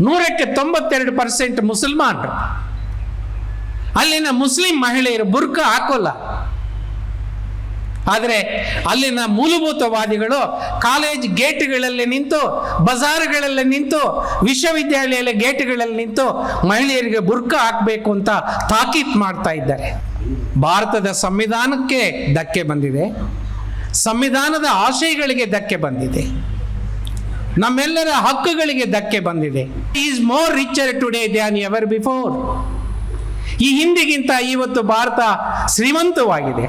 ನೂರಕ್ಕೆ ತೊಂಬತ್ತೆರಡು ಪರ್ಸೆಂಟ್ ಮುಸಲ್ಮಾನರು. ಅಲ್ಲಿನ ಮುಸ್ಲಿಂ ಮಹಿಳೆಯರು ಬುರ್ಕ ಹಾಕೋಲ್ಲ. ಆದರೆ ಅಲ್ಲಿನ ಮೂಲಭೂತವಾದಿಗಳು ಕಾಲೇಜ್ ಗೇಟ್ಗಳಲ್ಲಿ ನಿಂತು, ಬಜಾರ್ಗಳಲ್ಲಿ ನಿಂತು, ವಿಶ್ವವಿದ್ಯಾಲಯದ ಗೇಟ್ಗಳಲ್ಲಿ ನಿಂತು ಮಹಿಳೆಯರಿಗೆ ಬುರ್ಕ ಹಾಕಬೇಕು ಅಂತ ತಾಕೀತ್ ಮಾಡ್ತಾ ಇದ್ದಾರೆ. ಭಾರತದ ಸಂವಿಧಾನಕ್ಕೆ ಧಕ್ಕೆ ಬಂದಿದೆ. ಸಂವಿಧಾನದ ಆಶಯಗಳಿಗೆ ಧಕ್ಕೆ ಬಂದಿದೆ. ನಮ್ಮೆಲ್ಲರ ಹಕ್ಕುಗಳಿಗೆ ಧಕ್ಕೆ ಬಂದಿದೆ. Is more richer today than ever before ಈ ಹಿಂದಿಗಿಂತ ಇವತ್ತು ಭಾರತ ಶ್ರೀಮಂತವಾಗಿದೆ.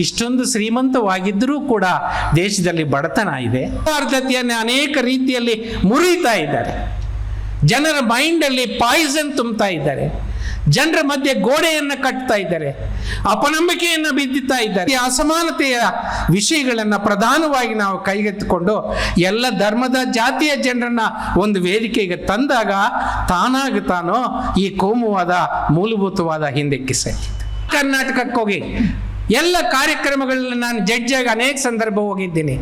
ಇಷ್ಟೊಂದು ಶ್ರೀಮಂತವಾಗಿದ್ದರೂ ಕೂಡ ದೇಶದಲ್ಲಿ ಬಡತನ ಇದೆ. ಭಾರತತೆಯನ್ನು ಅನೇಕ ರೀತಿಯಲ್ಲಿ ಮುರಿತಾ ಇದ್ದಾರೆ. ಜನರ ಮೈಂಡಲ್ಲಿ ಪಾಯ್ಸನ್ ತುಂಬ್ತಾ ಇದ್ದಾರೆ. ಜನರ ಮಧ್ಯೆ ಗೋಡೆಯನ್ನು ಕಟ್ತಾ ಇದ್ದಾರೆ, ಅಪನಂಬಿಕೆಯನ್ನು ಬಿದ್ದುತ್ತಾ ಇದ್ದಾರೆ. ಈ ಅಸಮಾನತೆಯ ವಿಷಯಗಳನ್ನು ಪ್ರಧಾನವಾಗಿ ನಾವು ಕೈಗೆತ್ತಿಕೊಂಡು ಎಲ್ಲ ಧರ್ಮದ ಜಾತಿಯ ಜನರನ್ನ ಒಂದು ವೇದಿಕೆಗೆ ತಂದಾಗ ತಾನಾಗ ತಾನು ಈ ಕೋಮುವಾದ, ಮೂಲಭೂತವಾದ ಹಿಂದಕ್ಕೆ ಸರಿ ಕರ್ನಾಟಕಕ್ಕೆ ಹೋಗಿ ಎಲ್ಲ ಕಾರ್ಯಕ್ರಮಗಳಲ್ಲಿ ನಾನು ಜಡ್ಜಾಗಿ ಅನೇಕ ಸಂದರ್ಭ ಹೋಗಿದ್ದೀನಿ.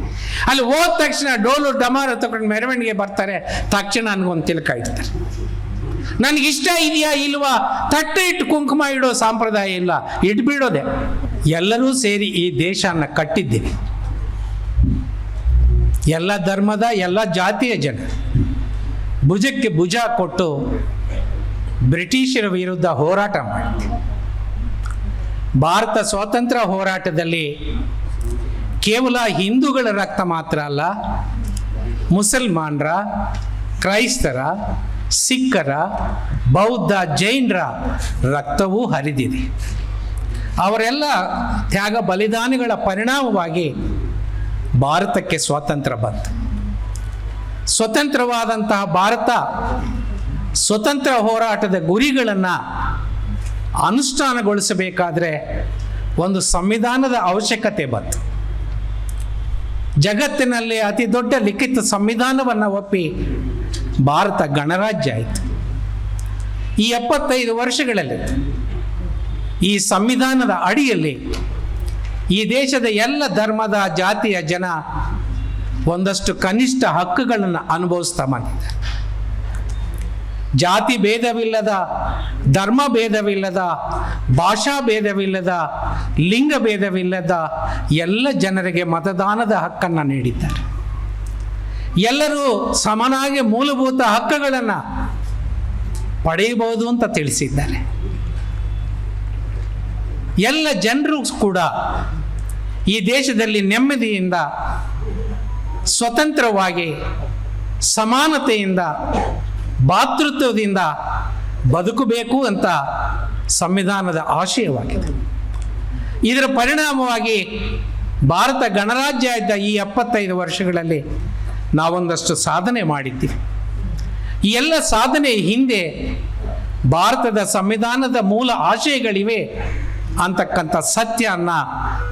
ಅಲ್ಲಿ ಹೋದ ತಕ್ಷಣ ಡೋಲು ಡಮಾರ ತಗೊಂಡು ಮೆರವಣಿಗೆ ಬರ್ತಾರೆ, ತಕ್ಷಣ ನನಗೊಂದು ತಿಳ್ಕಾಯ್ತಾರೆ ನನಗಿಷ್ಟ ಇದೆಯಾ ಇಲ್ವಾ? ತಟ್ಟೆ ಇಟ್ಟು ಕುಂಕುಮ ಇಡೋ ಸಂಪ್ರದಾಯ ಇಲ್ಲ. ಇಟ್ಬಿಡೋದೆ ಎಲ್ಲರೂ ಸೇರಿ ಈ ದೇಶನ ಕಟ್ಟಿದ್ದೀವಿ. ಎಲ್ಲ ಧರ್ಮದ, ಎಲ್ಲ ಜಾತಿಯ ಜನ. ಭುಜಕ್ಕೆ ಭುಜ ಕೊಟ್ಟು ಬ್ರಿಟಿಷರ ವಿರುದ್ಧ ಹೋರಾಟ ಮಾಡಿದ್ವಿ ಭಾರತ ಸ್ವಾತಂತ್ರ್ಯ ಹೋರಾಟದಲ್ಲಿ ಕೇವಲ ಹಿಂದೂಗಳ ರಕ್ತ ಮಾತ್ರ ಅಲ್ಲ, ಮುಸಲ್ಮಾನರ, ಕ್ರೈಸ್ತರ ಸಿಖ್ಖರ, ಬೌದ್ಧ, ಜೈನರ ರಕ್ತವೂ ಹರಿದಿದೆ. ಅವರೆಲ್ಲ ತ್ಯಾಗ ಬಲಿದಾನಗಳ ಪರಿಣಾಮವಾಗಿ ಭಾರತಕ್ಕೆ ಸ್ವಾತಂತ್ರ್ಯ ಬಂತು. ಸ್ವತಂತ್ರವಾದಂತಹ ಭಾರತ, ಸ್ವತಂತ್ರ ಹೋರಾಟದ ಗುರಿಗಳನ್ನು ಅನುಷ್ಠಾನಗೊಳಿಸಬೇಕಾದ್ರೆ ಒಂದು ಸಂವಿಧಾನದ ಅವಶ್ಯಕತೆ ಬಂತು. ಜಗತ್ತಿನಲ್ಲಿ ಅತಿ ದೊಡ್ಡ ಲಿಖಿತ ಸಂವಿಧಾನವನ್ನು ಒಪ್ಪಿ ಭಾರತ ಗಣರಾಜ್ಯ ಆಯಿತು. ಈ ಎಪ್ಪತ್ತೈದು ವರ್ಷಗಳಲ್ಲಿ ಈ ಸಂವಿಧಾನದ ಅಡಿಯಲ್ಲಿ ಈ ದೇಶದ ಎಲ್ಲ ಧರ್ಮದ ಜಾತಿಯ ಜನ ಒಂದಷ್ಟು ಕನಿಷ್ಠ ಹಕ್ಕುಗಳನ್ನು ಅನುಭವಿಸ್ತಾ ಬಂದಿದ್ದಾರೆ. ಜಾತಿ ಭೇದವಿಲ್ಲದ, ಧರ್ಮ ಭೇದವಿಲ್ಲದ, ಭಾಷಾ ಭೇದವಿಲ್ಲದ, ಲಿಂಗ ಭೇದವಿಲ್ಲದ ಎಲ್ಲ ಜನರಿಗೆ ಮತದಾನದ ಹಕ್ಕನ್ನು ನೀಡಿದ್ದಾರೆ. ಎಲ್ಲರೂ ಸಮನಾಗಿ ಮೂಲಭೂತ ಹಕ್ಕುಗಳನ್ನು ಪಡೆಯಬಹುದು ಅಂತ ತಿಳಿಸಿದ್ದಾರೆ. ಎಲ್ಲ ಜನರು ಕೂಡ ಈ ದೇಶದಲ್ಲಿ ನೆಮ್ಮದಿಯಿಂದ ಸ್ವತಂತ್ರವಾಗಿ ಸಮಾನತೆಯಿಂದ ಭಾತೃತ್ವದಿಂದ ಬದುಕಬೇಕು ಅಂತ ಸಂವಿಧಾನದ ಆಶಯವಾಗಿದೆ. ಇದರ ಪರಿಣಾಮವಾಗಿ ಭಾರತ ಗಣರಾಜ್ಯ ಇದ್ದ ಈ ಎಪ್ಪತ್ತೈದು ವರ್ಷಗಳಲ್ಲಿ ನಾವೊಂದಷ್ಟು ಸಾಧನೆ ಮಾಡಿದ್ದೀವಿ. ಈ ಎಲ್ಲ ಸಾಧನೆ ಹಿಂದೆ ಭಾರತದ ಸಂವಿಧಾನದ ಮೂಲ ಆಶಯಗಳಿವೆ ಅಂತಕ್ಕಂಥ ಸತ್ಯನ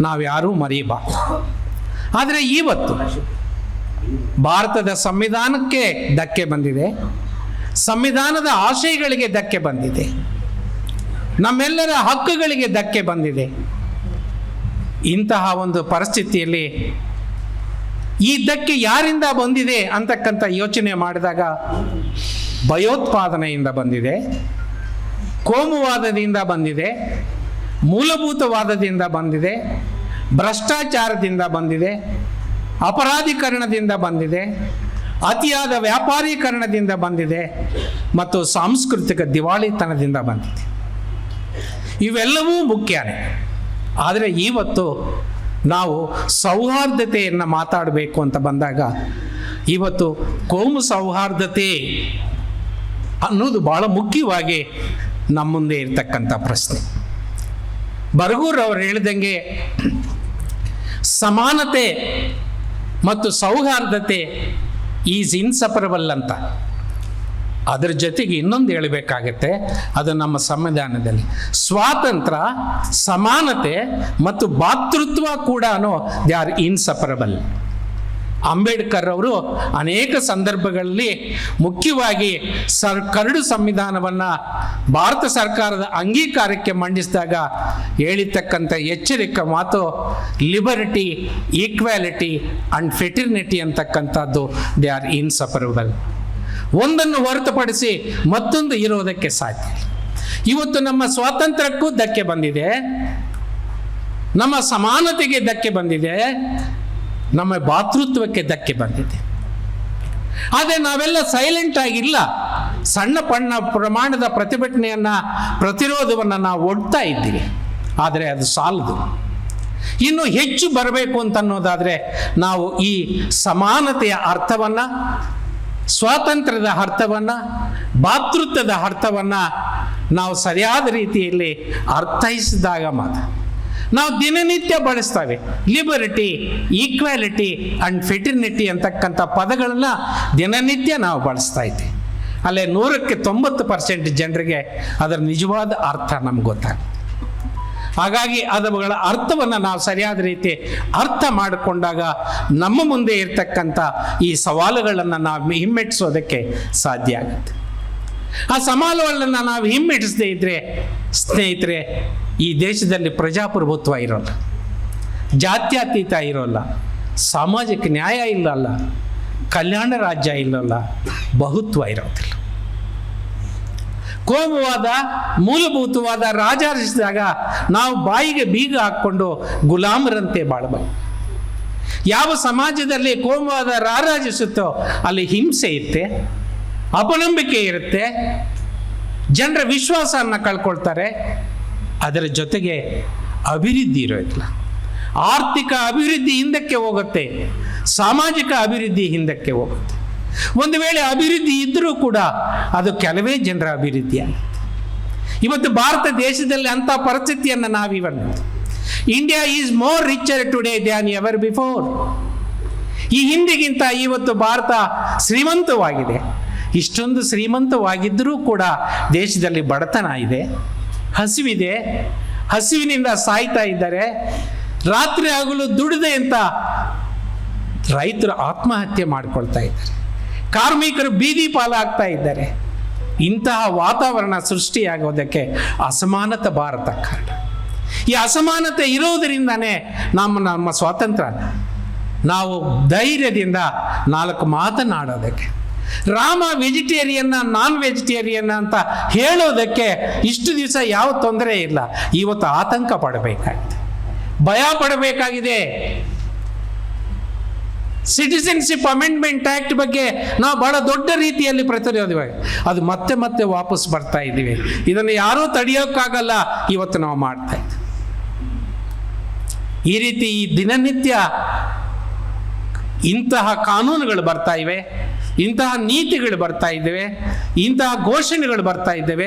ನಾವ್ಯಾರೂ ಮರೆಯಬಾರ್ದು ಆದರೆ ಇವತ್ತು ಭಾರತದ ಸಂವಿಧಾನಕ್ಕೆ ಧಕ್ಕೆ ಬಂದಿದೆ, ಸಂವಿಧಾನದ ಆಶಯಗಳಿಗೆ ಧಕ್ಕೆ ಬಂದಿದೆ, ನಮ್ಮೆಲ್ಲರ ಹಕ್ಕುಗಳಿಗೆ ಧಕ್ಕೆ ಬಂದಿದೆ. ಇಂತಹ ಒಂದು ಪರಿಸ್ಥಿತಿಯಲ್ಲಿ ಈ ಧಕ್ಕೆ ಯಾರಿಂದ ಬಂದಿದೆ ಅಂತಕ್ಕಂಥ ಯೋಚನೆ ಮಾಡಿದಾಗ ಭಯೋತ್ಪಾದನೆಯಿಂದ ಬಂದಿದೆ, ಕೋಮುವಾದದಿಂದ ಬಂದಿದೆ, ಮೂಲಭೂತವಾದದಿಂದ ಬಂದಿದೆ, ಭ್ರಷ್ಟಾಚಾರದಿಂದ ಬಂದಿದೆ, ಅಪರಾಧೀಕರಣದಿಂದ ಬಂದಿದೆ, ಅತಿಯಾದ ವ್ಯಾಪಾರೀಕರಣದಿಂದ ಬಂದಿದೆ ಮತ್ತು ಸಾಂಸ್ಕೃತಿಕ ದಿವಾಳಿತನದಿಂದ ಬಂದಿದೆ. ಇವೆಲ್ಲವೂ ಮುಖ್ಯನೇ. ಆದರೆ ಇವತ್ತು ನಾವು ಸೌಹಾರ್ದತೆಯನ್ನು ಮಾತಾಡಬೇಕು ಅಂತ ಬಂದಾಗ ಇವತ್ತು ಕೋಮು ಸೌಹಾರ್ದತೆ ಅನ್ನೋದು ಭಾಳ ಮುಖ್ಯವಾಗಿ ನಮ್ಮ ಮುಂದೆ ಇರ್ತಕ್ಕಂಥ ಪ್ರಶ್ನೆ. ಬರಗೂರ್ ಅವರು ಹೇಳಿದಂಗೆ ಸಮಾನತೆ ಮತ್ತು ಸೌಹಾರ್ದತೆ ಈಸ್ ಇನ್ಸಪರಬಲ್ ಅಂತ. ಅದರ ಜೊತೆಗೆ ಇನ್ನೊಂದು ಹೇಳಬೇಕಾಗತ್ತೆ, ಅದು ನಮ್ಮ ಸಂವಿಧಾನದಲ್ಲಿ. ಸ್ವಾತಂತ್ರ್ಯ, ಸಮಾನತೆ ಮತ್ತು ಭಾತೃತ್ವ ಕೂಡ ದೇ ಆರ್ ಇನ್ಸಪರಬಲ್. ಅಂಬೇಡ್ಕರ್ ಅವರು ಅನೇಕ ಸಂದರ್ಭಗಳಲ್ಲಿ ಮುಖ್ಯವಾಗಿ ಸರ್ ಕರಡು ಸಂವಿಧಾನವನ್ನು ಭಾರತ ಸರ್ಕಾರದ ಅಂಗೀಕಾರಕ್ಕೆ ಮಂಡಿಸಿದಾಗ ಹೇಳಿರ್ತಕ್ಕಂಥ ಎಚ್ಚರಿಕೆ ಮಾತು ಲಿಬರ್ಟಿ, ಈಕ್ವಾಲಿಟಿ ಅಂಡ್ ಫೆಟರ್ನಿಟಿ ಅಂತಕ್ಕಂಥದ್ದು ದೇ ಆರ್ ಇನ್ಸಪರಬಲ್. ಒಂದನ್ನು ಹೊರತುಪಡಿಸಿ ಮತ್ತೊಂದು ಇರೋದಕ್ಕೆ ಸಾಧ್ಯ. ಇವತ್ತು ನಮ್ಮ ಸ್ವಾತಂತ್ರ್ಯಕ್ಕೂ ಧಕ್ಕೆ ಬಂದಿದೆ. ನಮ್ಮ ಸಮಾನತೆಗೆ ಧಕ್ಕೆ ಬಂದಿದೆ. ನಮ್ಮ ಭಾತೃತ್ವಕ್ಕೆ ಧಕ್ಕೆ ಬಂದಿದೆ. ಆದರೆ ನಾವೆಲ್ಲ ಸೈಲೆಂಟ್ ಆಗಿಲ್ಲ. ಸಣ್ಣ ಪಣ್ಣ ಪ್ರಮಾಣದ ಪ್ರತಿಭಟನೆಯನ್ನು, ಪ್ರತಿರೋಧವನ್ನು ನಾವು ಒಡ್ತಾ ಇದ್ದೀವಿ. ಆದರೆ ಅದು ಸಾಲದು. ಇನ್ನು ಹೆಚ್ಚು ಬರಬೇಕು ಅಂತ ಅನ್ನೋದಾದರೆ ನಾವು ಈ ಸಮಾನತೆಯ ಅರ್ಥವನ್ನು ಸ್ವಾತಂತ್ರ್ಯದ ಅರ್ಥವನ್ನು, ಭಾತೃತ್ವದ ಅರ್ಥವನ್ನು ನಾವು ಸರಿಯಾದ ರೀತಿಯಲ್ಲಿ ಅರ್ಥೈಸಿದಾಗ ಮಾತ್ರ. ನಾವು ದಿನನಿತ್ಯ ಬಳಸ್ತೇವೆ. ಲಿಬರ್ಟಿ ಈಕ್ವಾಲಿಟಿ ಆ್ಯಂಡ್ ಫೆಟರ್ನಿಟಿ ಅಂತಕ್ಕಂಥ ಪದಗಳನ್ನು ದಿನನಿತ್ಯ ನಾವು ಬಳಸ್ತಾ ಇದ್ದೀವಿ. ಅಲ್ಲೇ ನೂರಕ್ಕೆ ತೊಂಬತ್ತು ಪರ್ಸೆಂಟ್ ಜನರಿಗೆ ಅದರ ನಿಜವಾದ ಅರ್ಥ ನಮ್ಗೆ ಗೊತ್ತಾಗುತ್ತೆ. ಹಾಗಾಗಿ ಅದುಗಳ ಅರ್ಥವನ್ನು ನಾವು ಸರಿಯಾದ ರೀತಿ ಅರ್ಥ ಮಾಡಿಕೊಂಡಾಗ ನಮ್ಮ ಮುಂದೆ ಇರ್ತಕ್ಕಂಥ ಈ ಸವಾಲುಗಳನ್ನು ನಾವು ಹಿಮ್ಮೆಟ್ಟಿಸೋದಕ್ಕೆ ಸಾಧ್ಯ ಆಗುತ್ತೆ. ಆ ಸವಾಲುಗಳನ್ನು ನಾವು ಹಿಮ್ಮೆಟ್ಟಿಸದೇ ಇದ್ದರೆ ಸ್ನೇಹಿತರೆ, ಈ ದೇಶದಲ್ಲಿ ಪ್ರಜಾಪ್ರಭುತ್ವ ಇರೋಲ್ಲ. ಜಾತ್ಯತೀತ ಇರೋಲ್ಲ. ಸಾಮಾಜಿಕ ನ್ಯಾಯ ಇಲ್ಲಲ್ಲ ಕಲ್ಯಾಣ ರಾಜ್ಯ ಇಲ್ಲಲ್ಲ. ಬಹುತ್ವ ಇರೋದಿಲ್ಲ. ಕೋಮುವಾದ, ಮೂಲಭೂತವಾದ ರಾಜಾರಿಸಿದಾಗ ನಾವು ಬಾಯಿಗೆ ಬೀಗ ಹಾಕ್ಕೊಂಡು ಗುಲಾಮರಂತೆ ಬಾಳಬೇಕು ಯಾವ ಸಮಾಜದಲ್ಲಿ ಕೋಮುವಾದ ರಾರಾಜಿಸುತ್ತೋ ಅಲ್ಲಿ ಹಿಂಸೆ ಇರುತ್ತೆ ಅಪನಂಬಿಕೆ ಇರುತ್ತೆ, ಜನರ ವಿಶ್ವಾಸವನ್ನು ಕಳ್ಕೊಳ್ತಾರೆ, ಅದರ ಜೊತೆಗೆ ಅಭಿವೃದ್ಧಿ ಇರೋದಿಲ್ಲ. ಆರ್ಥಿಕ ಅಭಿವೃದ್ಧಿ ಹಿಂದಕ್ಕೆ ಹೋಗುತ್ತೆ, ಸಾಮಾಜಿಕ ಅಭಿವೃದ್ಧಿ ಹಿಂದಕ್ಕೆ ಹೋಗುತ್ತೆ. ಒಂದು ವೇಳೆ ಅಭಿವೃದ್ಧಿ ಇದ್ದರೂ ಕೂಡ ಅದು ಕೆಲವೇ ಜನರ ಅಭಿವೃದ್ಧಿ ಇವತ್ತು ಭಾರತ ದೇಶದಲ್ಲಿ ಅಂಥ ಪರಿಸ್ಥಿತಿಯನ್ನು ನಾವಿವನ್ನು India is more richer today than ever before ಈ ಹಿಂದಿಗಿಂತ ಇವತ್ತು ಭಾರತ ಶ್ರೀಮಂತವಾಗಿದೆ. ಇಷ್ಟೊಂದು ಶ್ರೀಮಂತವಾಗಿದ್ದರೂ ಕೂಡ ದೇಶದಲ್ಲಿ ಬಡತನ ಇದೆ, ಹಸಿವಿದೆ, ಹಸಿವಿನಿಂದ ಸಾಯ್ತಾ ಇದ್ದಾರೆ. ರಾತ್ರಿ ಆಗಲು ದುಡಿದೆ ಅಂತ ರೈತರು ಆತ್ಮಹತ್ಯೆ ಮಾಡಿಕೊಳ್ತಾ ಇದ್ದಾರೆ. ಕಾರ್ಮಿಕರು ಬೀದಿ ಪಾಲಾಗ್ತಾ ಇದ್ದಾರೆ. ಇಂತಹ ವಾತಾವರಣ ಸೃಷ್ಟಿಯಾಗೋದಕ್ಕೆ ಅಸಮಾನತೆ ಭಾರತ ಕಾರಣ. ಈ ಅಸಮಾನತೆ ಇರೋದರಿಂದನೇ ನಮ್ಮ ನಮ್ಮ ಸ್ವಾತಂತ್ರ್ಯ. ನಾವು ಧೈರ್ಯದಿಂದ ನಾಲ್ಕು ಮಾತನಾಡೋದಕ್ಕೆ. ರಾಮ ವೆಜಿಟೇರಿಯನ್ನ, ನಾನ್ ವೆಜಿಟೇರಿಯನ್ ಅಂತ ಹೇಳೋದಕ್ಕೆ ಇಷ್ಟು ದಿವಸ ಯಾವ ತೊಂದರೆ ಇಲ್ಲ. ಇವತ್ತು ಆತಂಕ ಪಡಬೇಕಾಗಿದೆ ಭಯ ಪಡಬೇಕಾಗಿದೆ. ಸಿಟಿಸನ್ಶಿಪ್ ಅಮೆಂಡ್ಮೆಂಟ್ ಆಕ್ಟ್ ಬಗ್ಗೆ ನಾವು ಬಹಳ ದೊಡ್ಡ ರೀತಿಯಲ್ಲಿ ಪ್ರತಿರೋಧವಾಗಿ ಅದು ಮತ್ತೆ ಮತ್ತೆ ವಾಪಸ್ ಬರ್ತಾ ಇದ್ದೀವಿ. ಇದನ್ನು ಯಾರೂ ತಡೆಯೋಕ್ಕಾಗಲ್ಲ. ಇವತ್ತು ನಾವು ಮಾಡ್ತಾ ಇದ್ದೀವಿ ಈ ರೀತಿ ಈ ದಿನನಿತ್ಯ ಇಂತಹ ಕಾನೂನುಗಳು ಬರ್ತಾ ಇವೆ. ಇಂತಹ ನೀತಿಗಳು ಬರ್ತಾ ಇದ್ದೇವೆ. ಇಂತಹ ಘೋಷಣೆಗಳು ಬರ್ತಾ ಇದ್ದೇವೆ.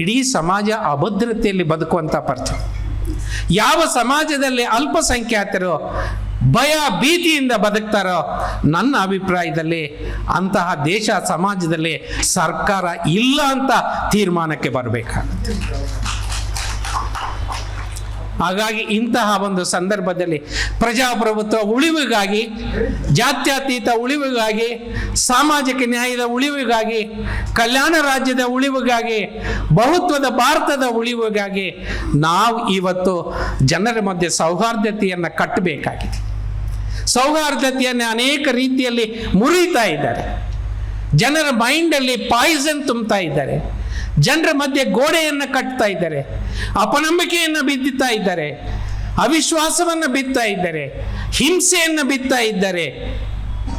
ಇಡೀ ಸಮಾಜ ಅಭದ್ರತೆಯಲ್ಲಿ ಬದುಕುವಂಥ ಪರಿಸ್ಥಿತಿ. ಯಾವ ಸಮಾಜದಲ್ಲಿ ಅಲ್ಪಸಂಖ್ಯಾತರು ಭಯ ಭೀತಿಯಿಂದ ಬದುಕ್ತಾರೋ ನನ್ನ ಅಭಿಪ್ರಾಯದಲ್ಲಿ ಅಂತಹ ದೇಶ ಸಮಾಜದಲ್ಲಿ ಸರ್ಕಾರ ಇಲ್ಲ ಅಂತ ತೀರ್ಮಾನಕ್ಕೆ ಬರಬೇಕಾಗುತ್ತೆ. ಹಾಗಾಗಿ ಇಂತಹ ಒಂದು ಸಂದರ್ಭದಲ್ಲಿ ಪ್ರಜಾಪ್ರಭುತ್ವ ಉಳಿವಿಗಾಗಿ, ಜಾತ್ಯತೀತ ಉಳಿವಿಗಾಗಿ, ಸಾಮಾಜಿಕ ನ್ಯಾಯದ ಉಳಿವಿಗಾಗಿ, ಕಲ್ಯಾಣ ರಾಜ್ಯದ ಉಳಿವಿಗಾಗಿ, ಬಹುತ್ವದ ಭಾರತದ ಉಳಿವಿಗಾಗಿ ನಾವು ಇವತ್ತು ಜನರ ಮಧ್ಯೆ ಸೌಹಾರ್ದತೆಯನ್ನು ಕಟ್ಟಬೇಕಾಗಿದೆ. ಸೌಹಾರ್ದತೆಯನ್ನು ಅನೇಕ ರೀತಿಯಲ್ಲಿ ಮುರಿತಾ ಇದ್ದಾರೆ. ಜನರ ಮೈಂಡಲ್ಲಿ ಪಾಯ್ಸನ್ ತುಂಬ್ತಾ ಇದ್ದಾರೆ. ಜನರ ಮಧ್ಯೆ ಗೋಡೆಯನ್ನು ಕಟ್ತಾ ಇದ್ದಾರೆ. ಅಪನಂಬಿಕೆಯನ್ನು ಬಿದ್ದುತ್ತಾ ಇದ್ದಾರೆ. ಅವಿಶ್ವಾಸವನ್ನು ಬಿತ್ತಾ ಇದ್ದಾರೆ. ಹಿಂಸೆಯನ್ನು ಬಿತ್ತಾ ಇದ್ದಾರೆ.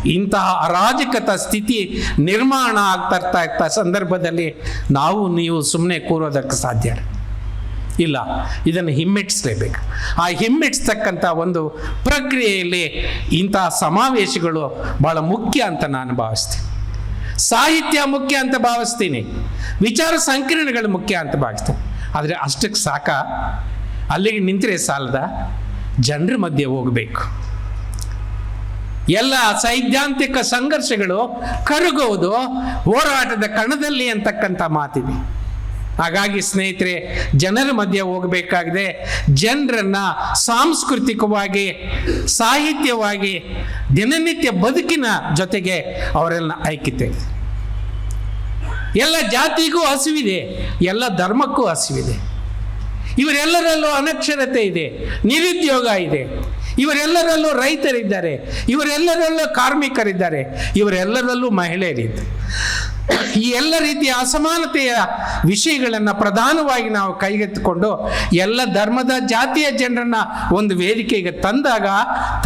ಇಂತಹ ಅರಾಜಕತ ಸ್ಥಿತಿ ನಿರ್ಮಾಣ ಆಗ್ತಾ ಇರ್ತಾ ಇರ್ತಾ ಸಂದರ್ಭದಲ್ಲಿ ನಾವು ನೀವು ಸುಮ್ಮನೆ ಕೂರೋದಕ್ಕೆ ಸಾಧ್ಯ. ಇಲ್ಲ. ಇದನ್ನು ಹಿಮ್ಮೆಟ್ಟಿಸಲೇಬೇಕು. ಆ ಹಿಮ್ಮೆಟ್ಟಿಸ್ತಕ್ಕಂಥ ಒಂದು ಪ್ರಕ್ರಿಯೆಯಲ್ಲಿ ಇಂತಹ ಸಮಾವೇಶಗಳು ಬಹಳ ಮುಖ್ಯ ಅಂತ ನಾನು ಭಾವಿಸ್ತೀನಿ. ಸಾಹಿತ್ಯ ಮುಖ್ಯ ಅಂತ ಭಾವಿಸ್ತೀನಿ. ವಿಚಾರ ಸಂಕಿರಣಗಳು ಮುಖ್ಯ ಅಂತ ಭಾವಿಸ್ತೀನಿ. ಆದರೆ ಅಷ್ಟಕ್ಕೆ ಸಾಕ. ಅಲ್ಲಿಗೆ ನಿಂತರೆ ಸಾಲದ ಜನರ ಮಧ್ಯೆ ಹೋಗಬೇಕು. ಎಲ್ಲ ಸೈದ್ಧಾಂತಿಕ ಸಂಘರ್ಷಗಳು ಕರಗುವುದು ಹೋರಾಟದ ಕಣದಲ್ಲಿ ಅಂತಕ್ಕಂಥ ಮಾತಿದೆ. ಹಾಗಾಗಿ ಸ್ನೇಹಿತರೆ, ಜನರ ಮಧ್ಯೆ ಹೋಗಬೇಕಾಗಿದೆ. ಜನರನ್ನ ಸಾಂಸ್ಕೃತಿಕವಾಗಿ, ಸಾಹಿತ್ಯವಾಗಿ, ದಿನನಿತ್ಯ ಬದುಕಿನ ಜೊತೆಗೆ ಅವರೆಲ್ಲ ಐಕ್ಯತೆ. ಎಲ್ಲ ಜಾತಿಗೂ ಹಸಿವಿದೆ, ಎಲ್ಲ ಧರ್ಮಕ್ಕೂ ಹಸಿವಿದೆ. ಇವರೆಲ್ಲರಲ್ಲೂ ಅನಕ್ಷರತೆ ಇದೆ, ನಿರುದ್ಯೋಗ ಇದೆ. ಇವರೆಲ್ಲರಲ್ಲೂ ರೈತರಿದ್ದಾರೆ, ಇವರೆಲ್ಲರಲ್ಲೂ ಕಾರ್ಮಿಕರಿದ್ದಾರೆ, ಇವರೆಲ್ಲರಲ್ಲೂ ಮಹಿಳೆಯರಿದ್ದಾರೆ. ಈ ಎಲ್ಲ ರೀತಿಯ ಅಸಮಾನತೆಯ ವಿಷಯಗಳನ್ನು ಪ್ರಧಾನವಾಗಿ ನಾವು ಕೈಗೆತ್ತಿಕೊಂಡು ಎಲ್ಲ ಧರ್ಮದ ಜಾತಿಯ ಜನರನ್ನ ಒಂದು ವೇದಿಕೆಗೆ ತಂದಾಗ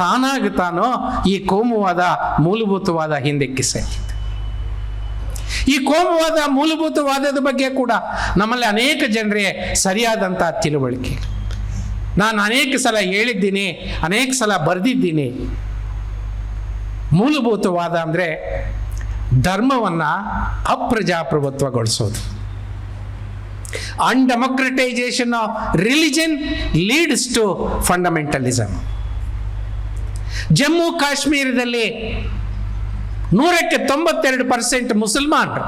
ತಾನಾಗ ತಾನು ಈ ಕೋಮುವಾದ ಮೂಲಭೂತವಾದ ಹಿಂದಕ್ಕೆ ಸರಿಯುತ್ತೆ. ಈ ಕೋಮುವಾದ ಮೂಲಭೂತವಾದದ ಬಗ್ಗೆ ಕೂಡ ನಮ್ಮಲ್ಲಿ ಅನೇಕ ಜನರೇ ಸರಿಯಾದಂಥ ತಿಳುವಳಿಕೆ ನಾನು ಅನೇಕ ಸಲ ಹೇಳಿದ್ದೀನಿ, ಅನೇಕ ಸಲ ಬರೆದಿದ್ದೀನಿ. ಮೂಲಭೂತವಾದ ಅಂದರೆ ಧರ್ಮವನ್ನು ಅಪ್ರಜಾಪ್ರಭುತ್ವಗೊಳಿಸೋದು. Undemocratization of religion leads to fundamentalism Jammu ಕಾಶ್ಮೀರದಲ್ಲಿ ನೂರಕ್ಕೆ ತೊಂಬತ್ತೆರಡು ಪರ್ಸೆಂಟ್ ಮುಸಲ್ಮಾನರು.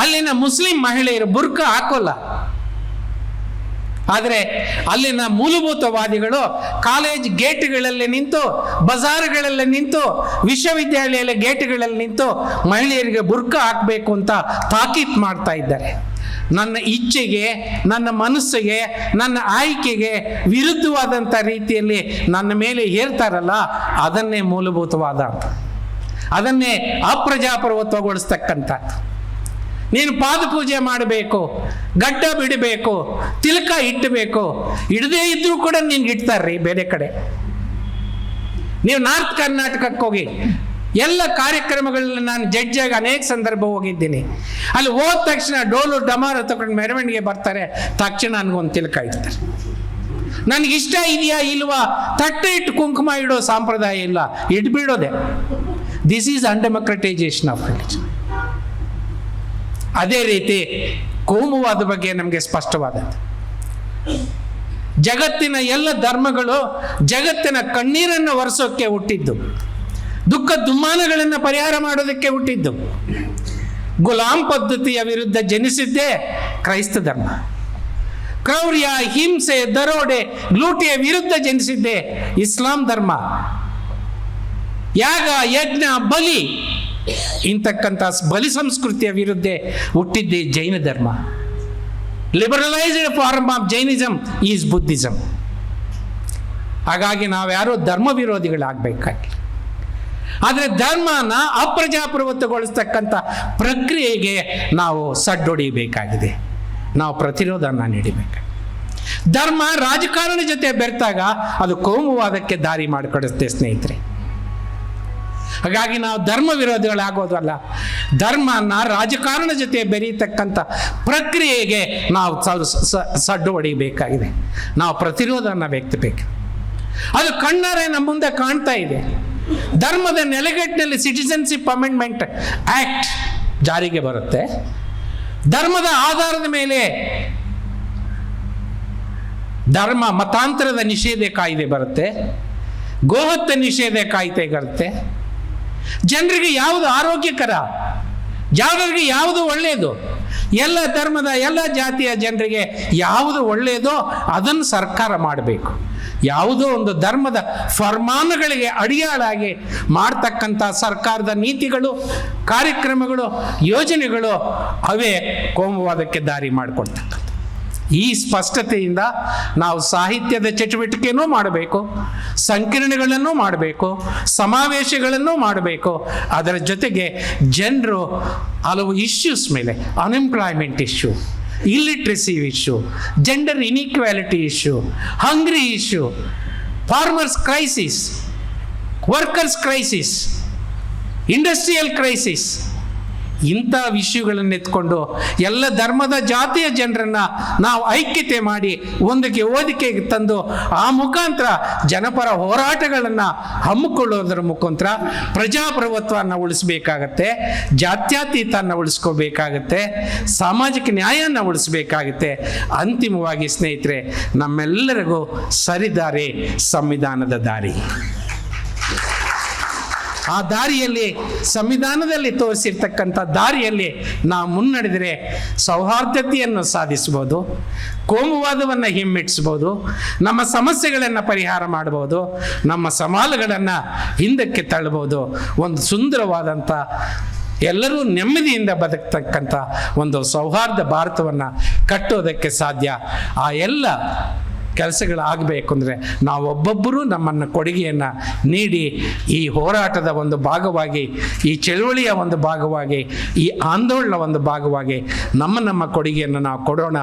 ಅಲ್ಲಿನ ಮುಸ್ಲಿಂ ಮಹಿಳೆಯರು ಬುರ್ಕ ಹಾಕೋಲ್ಲ. ಆದರೆ ಅಲ್ಲಿನ ಮೂಲಭೂತವಾದಿಗಳು ಕಾಲೇಜ್ ಗೇಟ್ಗಳಲ್ಲಿ ನಿಂತು, ಬಜಾರ್ಗಳಲ್ಲಿ ನಿಂತು, ವಿಶ್ವವಿದ್ಯಾಲಯದ ಗೇಟ್ಗಳಲ್ಲಿ ನಿಂತು ಮಹಿಳೆಯರಿಗೆ ಬುರ್ಕ ಹಾಕಬೇಕು ಅಂತ ತಾಕೀತ್ ಮಾಡ್ತಾ ಇದ್ದಾರೆ. ನನ್ನ ಇಚ್ಛೆಗೆ, ನನ್ನ ಮನಸ್ಸಿಗೆ, ನನ್ನ ಆಯ್ಕೆಗೆ ವಿರುದ್ಧವಾದಂಥ ರೀತಿಯಲ್ಲಿ ನನ್ನ ಮೇಲೆ ಹೇರ್ತಾರಲ್ಲ, ಅದನ್ನೇ ಮೂಲಭೂತವಾದ ಅದನ್ನೇ ಅಪ್ರಜಾಪ್ರಭುತ್ವಗೊಳಿಸ್ತಕ್ಕಂಥದ್ದು ನೀನು ಪಾದ ಪೂಜೆ ಮಾಡಬೇಕು ಗಡ್ಡ ಬಿಡಬೇಕು, ತಿಲಕ ಇಟ್ಟಬೇಕು. ಇಡದೇ ಇದ್ರೂ ಕೂಡ ನಿನ್ಗೆ ಇಡ್ತಾರ್ರಿ ಬೇರೆ ಕಡೆ. ನೀವು ನಾರ್ತ್ ಕರ್ನಾಟಕಕ್ಕೆ ಹೋಗಿ, ಎಲ್ಲ ಕಾರ್ಯಕ್ರಮಗಳಲ್ಲಿ ನಾನು ಜಡ್ಜಾಗಿ ಅನೇಕ ಸಂದರ್ಭ ಹೋಗಿದ್ದೀನಿ. ಅಲ್ಲಿ ಹೋದ ತಕ್ಷಣ ಡೋಲು ಡಮಾರ ತಗೊಂಡು ಮೆರವಣಿಗೆ ಬರ್ತಾರೆ, ತಕ್ಷಣ ನನಗೊಂದು ತಿಲಕ ಇಡ್ತಾರೆ. ನನಗೆ ಇಷ್ಟ ಇದೆಯಾ ಇಲ್ವಾ? ತಟ್ಟೆ ಇಟ್ಟು ಕುಂಕುಮ ಇಡೋ ಸಂಪ್ರದಾಯ ಇಲ್ಲ ಇಟ್ಬಿಡೋದೆ this is undemocratization of religion ಅದೇ ರೀತಿ ಕೋಮುವಾದ ಬಗ್ಗೆ ನಮಗೆ ಸ್ಪಷ್ಟವಾದದ್ದು. ಜಗತ್ತಿನ ಎಲ್ಲ ಧರ್ಮಗಳು ಜಗತ್ತಿನ ಕಣ್ಣೀರನ್ನು ಒರೆಸೋಕ್ಕೆ ಹುಟ್ಟಿದ್ದು. ದುಃಖ ದುಮ್ಮಾನಗಳನ್ನು ಪರಿಹಾರ ಮಾಡೋದಕ್ಕೆ ಹುಟ್ಟಿದ್ದು. ಗುಲಾಂ ಪದ್ಧತಿಯ ವಿರುದ್ಧ ಜನಿಸಿದ್ದೇ ಕ್ರೈಸ್ತ ಧರ್ಮ. ಕ್ರೌರ್ಯ, ಹಿಂಸೆ, ದರೋಡೆ, ಲೂಟಿಯ ವಿರುದ್ಧ ಜನಿಸಿದ್ದೇ ಇಸ್ಲಾಂ ಧರ್ಮ. ಯಾಗ, ಯಜ್ಞ, ಬಲಿ ಇಂತಕ್ಕಂಥ ಬಲಿ ಸಂಸ್ಕೃತಿಯ ವಿರುದ್ಧ ಹುಟ್ಟಿದ್ದೇ ಜೈನ ಧರ್ಮ. Liberalised form of Jainism is Buddhism ಹಾಗಾಗಿ ನಾವ್ಯಾರೋ ಧರ್ಮ ವಿರೋಧಿಗಳಾಗಬೇಕಾಗಿಲ್ಲ ಆದರೆ ಧರ್ಮನ ಅಪ್ರಜಾಪ್ರಭುತ್ವಗೊಳಿಸ್ತಕ್ಕಂಥ ಪ್ರಕ್ರಿಯೆಗೆ ನಾವು ಸಡ್ಡೊಡಿಬೇಕಾಗಿದೆ ನಾವು ಪ್ರತಿರೋಧನ ನೀಡಬೇಕು. ಧರ್ಮ ರಾಜಕಾರಣ ಜೊತೆ ಬೆರೆತಾಗ ಅದು ಕೋಮುವಾದಕ್ಕೆ ದಾರಿ ಮಾಡಿಕೊಡುತ್ತೆ ಸ್ನೇಹಿತರೆ. ಹಾಗಾಗಿ ನಾವು ಧರ್ಮ ವಿರೋಧಿಗಳಾಗೋದಲ್ಲ ಧರ್ಮನ ರಾಜಕಾರಣ ಜೊತೆ ಬೆರೀತಕ್ಕಂಥ ಪ್ರಕ್ರಿಯೆಗೆ ನಾವು ಸಡ್ಡು ಹೊಡಿಬೇಕಾಗಿದೆ. ನಾವು ಪ್ರತಿರೋಧನ ವ್ಯಕ್ತಬೇಕು. ಅದು ಕಣ್ಣಾರೆ ನಮ್ಮ ಮುಂದೆ ಕಾಣ್ತಾ ಇದೆ. ಧರ್ಮದ ನೆಲೆಗಟ್ಟಿನಲ್ಲಿ ಸಿಟಿಸನ್ಶಿಪ್ ಅಮೆಂಡ್ಮೆಂಟ್ ಆಕ್ಟ್ ಜಾರಿಗೆ ಬರುತ್ತೆ. ಧರ್ಮದ ಆಧಾರದ ಮೇಲೆ ಧರ್ಮ ಮತಾಂತರದ ನಿಷೇಧ ಕಾಯ್ದೆ ಬರುತ್ತೆ. ಗೋಹತ್ಯೆ ನಿಷೇಧ ಕಾಯ್ದೆ ಬರುತ್ತೆ. ಜನರಿಗೆ ಯಾವುದು ಆರೋಗ್ಯಕರ? ಜಾಗರಿಗೆ ಯಾವುದು ಒಳ್ಳೆಯದು ಎಲ್ಲ ಧರ್ಮದ ಎಲ್ಲ ಜಾತಿಯ ಜನರಿಗೆ ಯಾವುದು ಒಳ್ಳೆಯದೋ ಅದನ್ನು ಸರ್ಕಾರ ಮಾಡಬೇಕು. ಯಾವುದೋ ಒಂದು ಧರ್ಮದ ಫರ್ಮಾನುಗಳಿಗೆ ಅಡಿಯಾಳಾಗಿ ಮಾಡ್ತಕ್ಕಂಥ ಸರ್ಕಾರದ ನೀತಿಗಳು, ಕಾರ್ಯಕ್ರಮಗಳು, ಯೋಜನೆಗಳು ಅವೇ ಕೋಮುವಾದಕ್ಕೆ ದಾರಿ ಮಾಡಿಕೊಡ್ತಕ್ಕಂಥ. ಈ ಸ್ಪಷ್ಟತೆಯಿಂದ ನಾವು ಸಾಹಿತ್ಯದ ಚಟುವಟಿಕೆನೂ ಮಾಡಬೇಕು, ಸಂಕಿರಣಗಳನ್ನು ಮಾಡಬೇಕು ಸಮಾವೇಶಗಳನ್ನು ಮಾಡಬೇಕು. ಅದರ ಜೊತೆಗೆ ಜನರು ಹಲವು ಇಶ್ಯೂಸ್ ಮೇಲೆ unemployment issue illiteracy issue gender inequality issue hungry issue farmers crisis workers crisis industrial crisis ಇಂಥ ವಿಷಯಗಳನ್ನು ಎತ್ಕೊಂಡು ಎಲ್ಲ ಧರ್ಮದ ಜಾತಿಯ ಜನರನ್ನ ನಾವು ಐಕ್ಯತೆ ಮಾಡಿ ಒಂದಕ್ಕೆ ಓದಿಕೆಗೆ ತಂದು ಆ ಮುಖಾಂತರ ಜನಪರ ಹೋರಾಟಗಳನ್ನು ಹಮ್ಮಿಕೊಳ್ಳೋದರ ಮುಖಾಂತರ ಪ್ರಜಾಪ್ರಭುತ್ವವನ್ನು ಉಳಿಸ್ಬೇಕಾಗತ್ತೆ ಜಾತ್ಯಾತೀತನ ಉಳಿಸ್ಕೋಬೇಕಾಗತ್ತೆ, ಸಾಮಾಜಿಕ ನ್ಯಾಯನ ಉಳಿಸ್ಬೇಕಾಗತ್ತೆ. ಅಂತಿಮವಾಗಿ ಸ್ನೇಹಿತರೆ, ನಮ್ಮೆಲ್ಲರಿಗೂ ಸರಿದಾರಿ ಸಂವಿಧಾನದ ದಾರಿ. ಆ ದಾರಿಯಲ್ಲಿ, ಸಂವಿಧಾನದಲ್ಲಿ ತೋರಿಸಿರ್ತಕ್ಕಂಥ ದಾರಿಯಲ್ಲಿ ನಾವು ಮುನ್ನಡೆದರೆ ಸೌಹಾರ್ದತೆಯನ್ನು ಸಾಧಿಸ್ಬೋದು, ಕೋಮುವಾದವನ್ನು ಹಿಮ್ಮೆಟ್ಟಿಸ್ಬೋದು, ನಮ್ಮ ಸಮಸ್ಯೆಗಳನ್ನು ಪರಿಹಾರ ಮಾಡ್ಬೋದು, ನಮ್ಮ ಸವಾಲುಗಳನ್ನು ಹಿಂದಕ್ಕೆ ತಳ್ಳಬಹುದು ಒಂದು ಸುಂದರವಾದಂಥ, ಎಲ್ಲರೂ ನೆಮ್ಮದಿಯಿಂದ ಬದುಕ್ತಕ್ಕಂಥ ಒಂದು ಸೌಹಾರ್ದ ಭಾರತವನ್ನು ಕಟ್ಟೋದಕ್ಕೆ ಸಾಧ್ಯ. ಆ ಎಲ್ಲ ಕೆಲಸಗಳಾಗಬೇಕು ಅಂದರೆ ಒಬ್ಬೊಬ್ಬರು ನಮ್ಮನ್ನು ಕೊಡುಗೆಯನ್ನು ನೀಡಿ ಈ ಹೋರಾಟದ ಒಂದು ಭಾಗವಾಗಿ, ಈ ಚಳುವಳಿಯ ಒಂದು ಭಾಗವಾಗಿ, ಈ ಆಂದೋಲನ ಒಂದು ಭಾಗವಾಗಿ ನಮ್ಮ ನಮ್ಮ ಕೊಡುಗೆಯನ್ನು ನಾವು ಕೊಡೋಣ,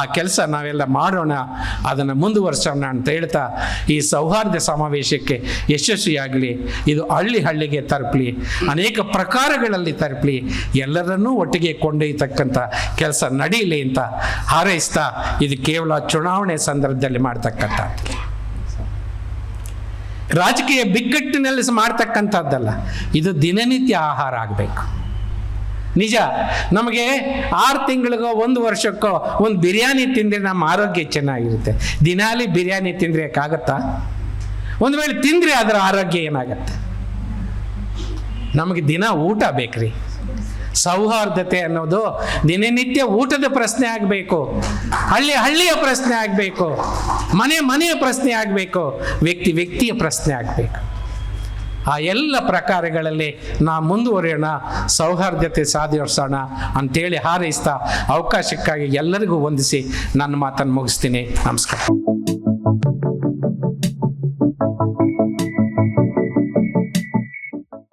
ಆ ಕೆಲಸ ನಾವೆಲ್ಲ ಮಾಡೋಣ, ಅದನ್ನು ಮುಂದುವರ್ಸೋಣ ಅಂತ ಹೇಳ್ತಾ ಈ ಸೌಹಾರ್ದ ಸಮಾವೇಶಕ್ಕೆ ಯಶಸ್ವಿಯಾಗಲಿ, ಇದು ಹಳ್ಳಿ ಹಳ್ಳಿಗೆ ತರಪ್ಲಿ, ಅನೇಕ ಪ್ರಕಾರಗಳಲ್ಲಿ ತರಪ್ಲಿ, ಎಲ್ಲರನ್ನೂ ಒಟ್ಟಿಗೆ ಕೊಂಡೊಯ್ಯತಕ್ಕಂಥ ಕೆಲಸ ನಡೀಲಿ ಅಂತ ಹಾರೈಸ್ತಾ, ಇದು ಕೇವಲ ಚುನಾವಣೆ ಸಂದರ್ಭದಲ್ಲಿ ಮಾಡ್ತಕ್ಕಂಥದ್ದು ರಾಜಕೀಯ ಬಿಕ್ಕಟ್ಟಿನಲ್ಲಿ ಮಾಡ್ತಕ್ಕಂಥದ್ದಲ್ಲ. ಇದು ದಿನನಿತ್ಯ ಆಹಾರ ಆಗಬೇಕು. ನಿಜ, ನಮಗೆ ಆರು ತಿಂಗಳಿಗೋ ಒಂದು ವರ್ಷಕ್ಕೋ ಒಂದು ಬಿರಿಯಾನಿ ತಿಂದರೆ ನಮ್ಮ ಆರೋಗ್ಯ ಚೆನ್ನಾಗಿರುತ್ತೆ. ದಿನಾಲಿ ಬಿರಿಯಾನಿ ತಿಂದ್ರಕ್ಕಾಗತ್ತಾ ಒಂದು ವೇಳೆ ತಿಂದರೆ ಅದರ ಆರೋಗ್ಯ ಏನಾಗತ್ತೆ? ನಮಗೆ ದಿನ ಊಟ ಬೇಕ್ರಿ. ಸೌಹಾರ್ದತೆ ಅನ್ನೋದು ದಿನನಿತ್ಯ ಊಟದ ಪ್ರಶ್ನೆ ಆಗಬೇಕು. ಹಳ್ಳಿ, ಹಳ್ಳಿಯ ಪ್ರಶ್ನೆ ಆಗಬೇಕು. ಮನೆ, ಮನೆಯ ಪ್ರಶ್ನೆ ಆಗಬೇಕು. ವ್ಯಕ್ತಿ, ವ್ಯಕ್ತಿಯ ಪ್ರಶ್ನೆ ಆಗಬೇಕು. ಆ ಎಲ್ಲ ಪ್ರಕಾರಗಳಲ್ಲಿ ನಾ ಮುಂದುವರಿಯೋಣ, ಸೌಹಾರ್ದತೆ ಸಾಧಿಸೋಣ ಅಂತೇಳಿ ಹಾರೈಸ್ತಾ ಅವಕಾಶಕ್ಕಾಗಿ ಎಲ್ಲರಿಗೂ ವಂದಿಸಿ ನನ್ನ ಮಾತನ್ನು ಮುಗಿಸ್ತೀನಿ. ನಮಸ್ಕಾರ.